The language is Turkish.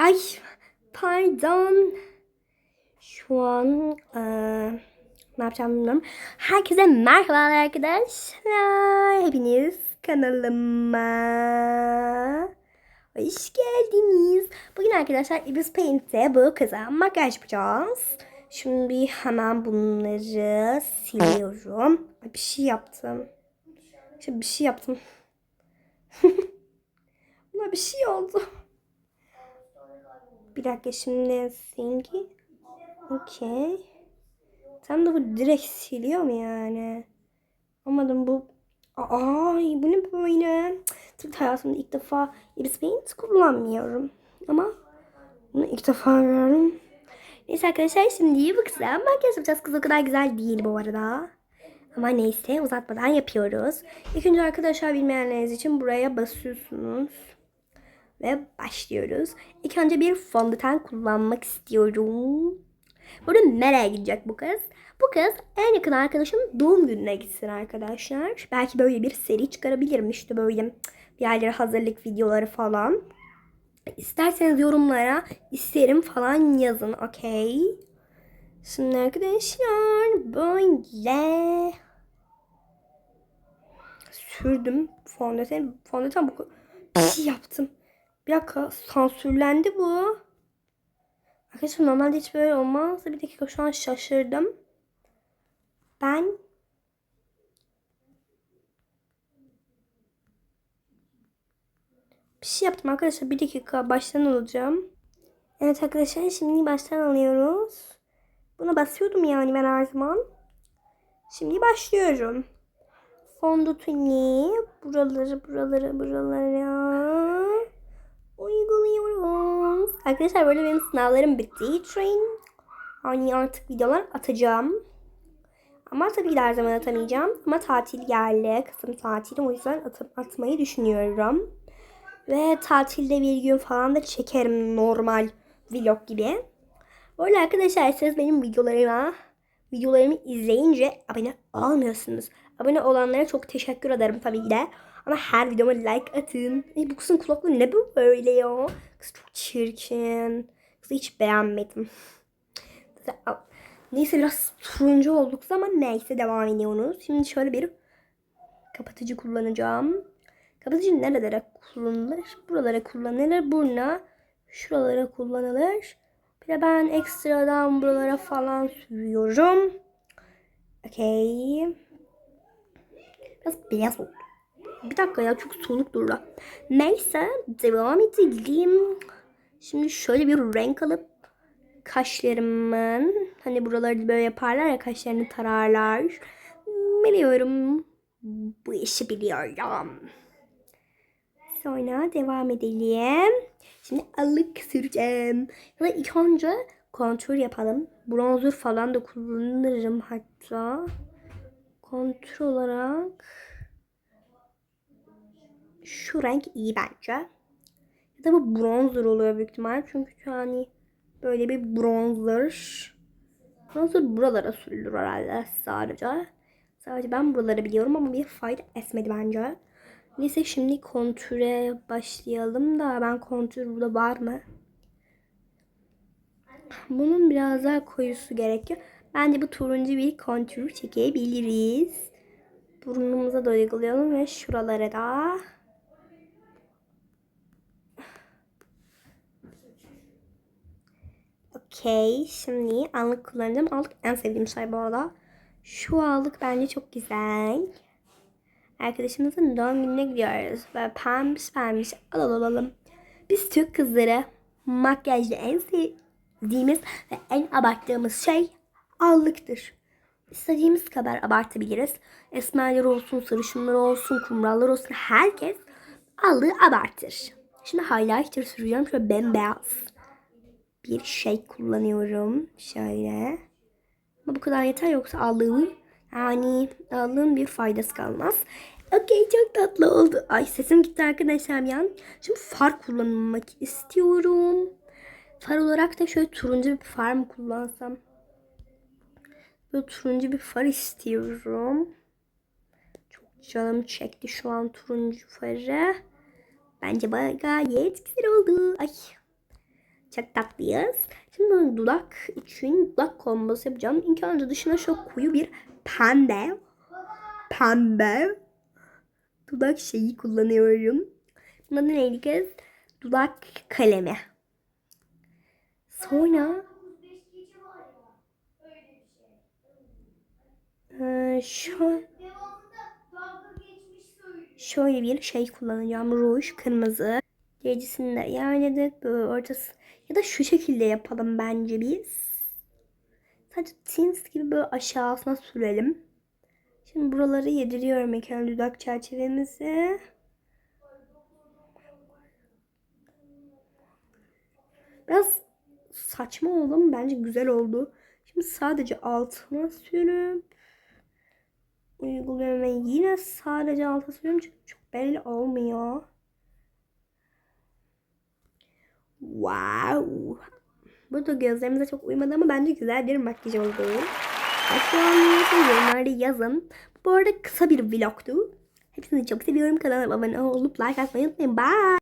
Ay pardon. Şu an eee, ne yapacağımı bilmiyorum. Herkese merhabalar arkadaşlar. Hepiniz kanalıma hoş geldiniz. Bugün arkadaşlar Ibis Paint'te bu kıza makyaj yapacağız. Şimdi hemen bunları siliyorum. Bir şey yaptım. İşte bir şey yaptım. Buna bir şey oldu. Bir dakika şimdi Singi. Okey. Tam da bu direkt siliyor mu yani? Anladım bu. Ay bu ne böyle? Tabii hayatımda ilk defa Iris Paint kullanmıyorum. Ama bunu ilk defa görüyorum. Neyse arkadaşlar şimdi bu kısa makyaj yapacağız. Kız o kadar güzel değil bu arada. Ama neyse uzatmadan yapıyoruz. İlk önce arkadaşlar bilmeyenleriniz için buraya basıyorsunuz. Ve başlıyoruz. İlk önce bir fondöten kullanmak istiyorum. Burada nereye gidecek bu kız? Bu kız en yakın arkadaşım doğum gününe gitsin arkadaşlar. Belki böyle bir seri çıkarabilirim. İşte böyle bir yerlere hazırlık videoları falan. İsterseniz yorumlara isterim falan yazın. Okey. Şimdi arkadaşlar böyle sürdüm fondöten. Fondöten bu şey yaptım. Bir dakika sansürlendi bu. Arkadaşlar normalde hiç böyle olmaz. Bir dakika şu an şaşırdım. Ben bir şey yaptım arkadaşlar. Bir dakika baştan alacağım. Evet arkadaşlar şimdi baştan alıyoruz. Buna basıyordum yani ben her zaman. Şimdi başlıyorum. Fondöteni buraları buraları buralara Arkadaşlar böyle benim sınavlarım bittiği için hani artık videolar atacağım. Ama tabii her zaman atamayacağım. Ama tatil geldi. Kısım tatili o yüzden atıp atmayı düşünüyorum. Ve tatilde bir gün falan da çekerim normal vlog gibi. Böyle arkadaşlar siz benim videolarıma videolarımı izleyince abone olmuyorsunuz. Abone olanlara çok teşekkür ederim tabii de. Ama her videoma like atın. Ay, bu kızın kulaklığı ne bu böyle ya? Kız çok çirkin. Kızı hiç beğenmedim. Neyse biraz turuncu olduk ama neyse devam ediyoruz. Şimdi şöyle bir kapatıcı kullanacağım. Kapatıcı nerelere kullanılır? Buralara kullanılır. Burna şuralara kullanılır. Bir de ben ekstradan buralara falan sürüyorum. Okey. Biraz beyaz oldu. Bir dakika ya çok soluk durdu. Neyse devam edelim. Şimdi şöyle bir renk alıp kaşlarımın hani buraları böyle yaparlar ya kaşlarını tararlar. Biliyorum. Bu işi biliyorum. Sonra devam edelim. Şimdi allık süreceğim. Ya da ilk önce kontür yapalım. Bronzer falan da kullanırım hatta. Kontür olarak şu renk iyi bence. Ya da bu bronzer oluyor büyük ihtimal. Çünkü yani böyle bir bronzer. Bronzer buralara sürülür herhalde sadece. Sadece ben buraları biliyorum ama bir fayda etmedi bence. Neyse şimdi kontüre başlayalım da ben kontür burada var mı? Bunun biraz daha koyusu gerekiyor. Bence bu turuncu bir kontür çekebiliriz. Burnumuza da uygulayalım ve şuralara da. Okey. Şimdi allık kullanacağım. Allık en sevdiğim şey bu arada. Şu allık bence çok güzel. Arkadaşımızın doğum gününe gidiyoruz. Ve pembiş pembiş al alalım. Biz Türk kızları makyajda en sevdiğimiz ve en abarttığımız şey allıktır. İstediğimiz kadar abartabiliriz. Esmerler olsun, sarışınlar olsun, kumrallar olsun herkes allığı abartır. Şimdi highlighter sürüyorum. Şöyle bembeyaz bir şey kullanıyorum. Şöyle. Ama bu kadar yeter yoksa allığımın yani allığın bir faydası kalmaz. Okey çok tatlı oldu. Ay sesim gitti arkadaşlar yan. Şimdi far kullanmak istiyorum. Far olarak da şöyle turuncu bir far mı kullansam? Böyle turuncu bir far istiyorum. Çok canım çekti şu an turuncu farı. Bence gayet güzel oldu. Ay Çok tatlıyız. Şimdi dudak için dudak kombosu yapacağım. İlk önce dışına şöyle koyu bir pembe. Pembe. Dudak şeyi kullanıyorum. Bunun adı neydi kız? Dudak kalemi. Sonra Ee, şu şöyle bir şey kullanacağım. Ruj kırmızı. Gerisini de yerledik. Böyle ortası. Ya da şu şekilde yapalım bence biz. Sadece tins gibi böyle aşağısına sürelim. Şimdi buraları yediriyorum önce dudak çerçevemizi. Biraz saçma oldu ama bence güzel oldu. Şimdi sadece altına sürüp uyguluyorum ve yine sadece alta sürüyorum çünkü çok belli olmuyor. Wow. Burada gözlerimize çok uymadı ama bence güzel bir makyaj oldu. Başka yorumlarda yazın. Bu arada kısa bir vlogtu. Hepsini çok seviyorum. Kanalıma abone olup like atmayı unutmayın. Bye.